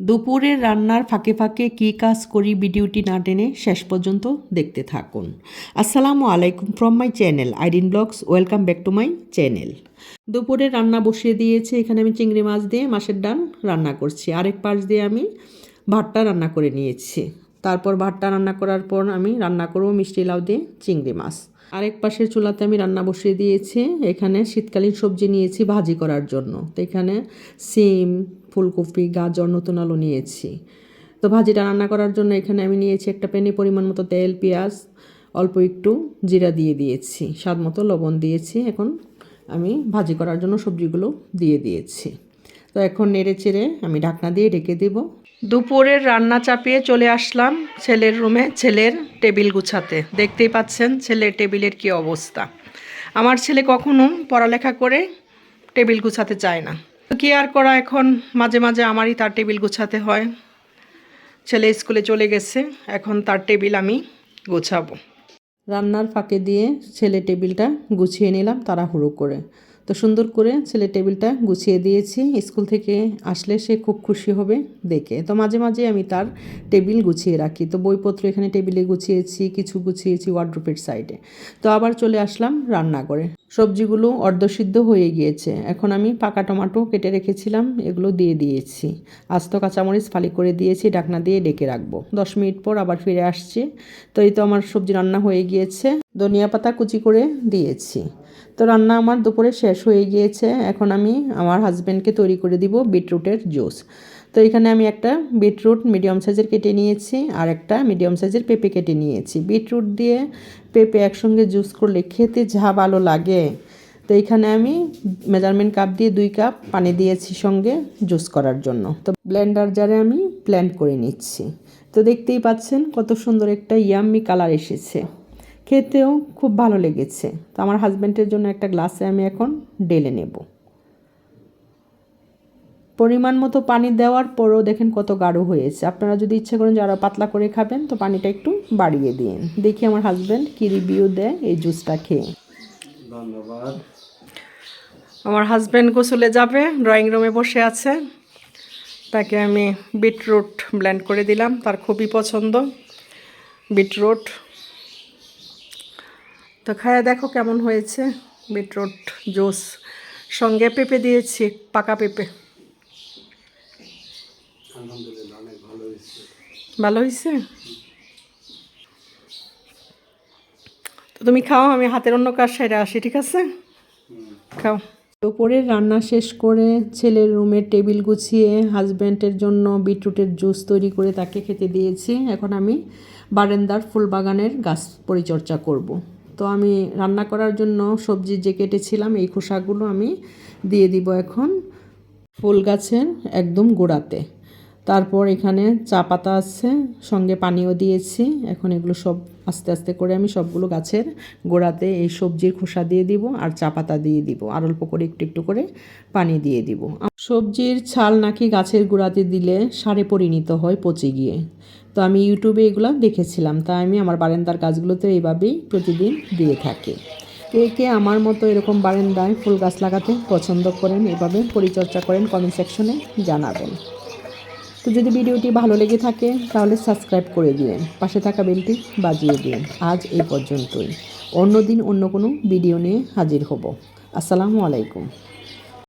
দুপুরের রান্নার ফাঁকে ফাঁকে কী কাজ করি ভিডিওটি না টেনে শেষ পর্যন্ত দেখতে থাকুন। আসসালামু আলাইকুম from my channel Aidin vlogs welcome back to my channel দুপুরে রান্না বসিয়ে দিয়েছে, এখানে আমি চিংড়ি মাছ দিয়ে মাছের ডাল রান্না করছি। আরেক পাশ দিয়ে আমি ভাতটা রান্না করে নিয়েছি। তারপর ভাতটা রান্না করার পর আমি রান্না করব মিষ্টি লাউ দিয়ে চিংড়ি মাছ। আরেক পাশের চুলাতে আমি রান্না বসিয়ে দিয়েছি। এখানে শীতকালীন সবজি নিয়েছি ভাজি করার জন্য। তো এখানে সিম, ফুলকপি, গাজর নতুন আলু নিয়েছি। তো ভাজিটা রান্না করার জন্য এখানে আমি নিয়েছি একটা প্যানে পরিমাণ মতো তেল, পেঁয়াজ, অল্প একটু জিরা দিয়ে দিয়েছি। স্বাদ মতো লবণ দিয়েছি। এখন আমি ভাজি করার জন্য সবজিগুলো দিয়ে দিয়েছি। তো এখন নেড়ে চেড়ে আমি ঢাকনা দিয়ে ঢেকে দেব। দুপুরের রান্না চাপিয়ে চলে আসলাম ছেলের রুমে, ছেলের টেবিল গুছাতে। দেখতেই পাচ্ছেন ছেলের টেবিলের কি অবস্থা। আমার ছেলে কখনো পড়ালেখা করে টেবিল গুছাতে চায় না। কি আর করা এখন? মাঝে মাঝে আমারই তার টেবিল গুছাতে হয়। ছেলে স্কুলে চলে গেছে, এখন তার টেবিল আমি গোছাবো। রান্নার ফাঁকে দিয়ে ছেলে টেবিলটা গুছিয়ে নিলাম তাড়াহুড়ো করে। তো সুন্দর করে ছেলে টেবিলটা গুছিয়ে দিয়েছি। স্কুল থেকে আসলে সে খুব খুশি হবে দেখে। তো মাঝে মাঝে আমি তার টেবিল গুছিয়ে রাখি। তো বইপত্র এখানে টেবিলে গুছিয়েছি, কিছু গুছিয়েছি ওয়ার্ড্রোপের সাইডে তো আবার চলে আসলাম রান্না করে সবজিগুলো অর্ধসিদ্ধ হয়ে গিয়েছে। এখন আমি পাকা টমাটো কেটে রেখেছিলাম, এগুলো দিয়ে দিয়েছি। আস্ত কাঁচামরিচ ফালি করে দিয়েছি ডাকনা দিয়ে ডেকে রাখব। দশ মিনিট পর আবার ফিরে আসছি। তো এই তো আমার সবজি রান্না হয়ে গিয়েছে। ধনিয়া পাতা কুচি করে দিয়েছি। তো রান্না আমার দুপুরে শেষ হয়ে গিয়েছে। এখন আমি আমার হাজব্যান্ডকে তৈরি করে দিব বিটরুটের জুস। তো এখানে আমি একটা বিটরুট মিডিয়াম সাইজের কেটে নিয়েছি আর একটা মিডিয়াম সাইজের পেঁপে কেটে নিয়েছি। বিটরুট দিয়ে পেঁপে একসঙ্গে জুস করলে খেতে যা ভালো লাগে। তো এখানে আমি মেজারমেন্ট কাপ দিয়ে দুই কাপ পানি দিয়েছি সঙ্গে জুস করার জন্য। তো ব্লেন্ডার জারে আমি ব্লেন্ড করে নিচ্ছি। তো দেখতেই পাচ্ছেন কত সুন্দর একটা ইয়াম্মি কালার এসেছে। খেতেও খুব ভালো লেগেছে। তো আমার হাজব্যান্ডের জন্য একটা গ্লাসে আমি এখন ডেলে নেব। পরিমাণ মতো পানি দেওয়ার পরেও দেখেন কত গাঢ় হয়েছে। আপনারা যদি ইচ্ছে করেন যারা পাতলা করে খাবেন তো পানিটা একটু বাড়িয়ে দিন। দেখি আমার হাজব্যান্ড কী রিভিউ দেয় এই জুসটা খেয়ে। ধন্যবাদ। আমার হাজব্যান্ড গোসলে যাবে ড্রয়িং রুমে বসে আছে। তাকে আমি বিটরুট ব্ল্যান্ড করে দিলাম। তার খুবই পছন্দ। বিটরুট তো খায়া দেখো কেমন হয়েছে বিটরুট জুস। সঙ্গে পেঁপে দিয়েছি পাকা পেঁপে। ভালো হয়েছে। তো তুমি খাও আমি হাতের অন্য কাজ সাইডে আসি ঠিক আছে? খাও। দুপুরের রান্না শেষ করে ছেলের রুমের টেবিল গুছিয়ে হাজব্যান্ডের জন্য বিটরুটের জুস তৈরি করে তাকে খেতে দিয়েছি। এখন আমি বারান্দার ফুল বাগানের গাছ পরিচর্যা করব। তো আমি রান্না করার জন্য সবজি যে কেটেছিলাম, এই খোসাগুলো আমি দিয়ে দিব এখন ফুল গাছের একদম গোড়াতে। তারপর এখানে চা পাতা আছে, সঙ্গে পানিও দিয়েছি। এখন এগুলো সব আস্তে আস্তে করে আমি সবগুলো গাছের গোড়াতে এই সবজির খোসা দিয়ে দিব আর চা পাতা দিয়ে দিব। আর অল্প করে একটু একটু করে পানি দিয়ে দিব। সবজির ছাল নাকি গাছের গোড়াতে দিলে সারে পরিণত হয় পচে গিয়ে। তো আমি ইউটিউবে এগুলো দেখেছিলাম। তাই আমি আমার বারান্দার গাছগুলোতে এইভাবেই প্রতিদিন দিয়ে থাকি। কে কে আমার মতো এরকম বারান্দায় ফুল গাছ লাগাতে পছন্দ করেন, এভাবে পরিচর্যা করেন কমেন্ট সেকশনে জানাবেন। তো যদি ভিডিওটি ভালো লেগে থাকে, তাহলে সাবস্ক্রাইব করে দিন পাশে থাকা বেলটি বাজিয়ে দিন আজ এই পর্যন্তই। অন্য দিন অন্য কোনো ভিডিও নিয়ে হাজির হব। আসসালামু আলাইকুম।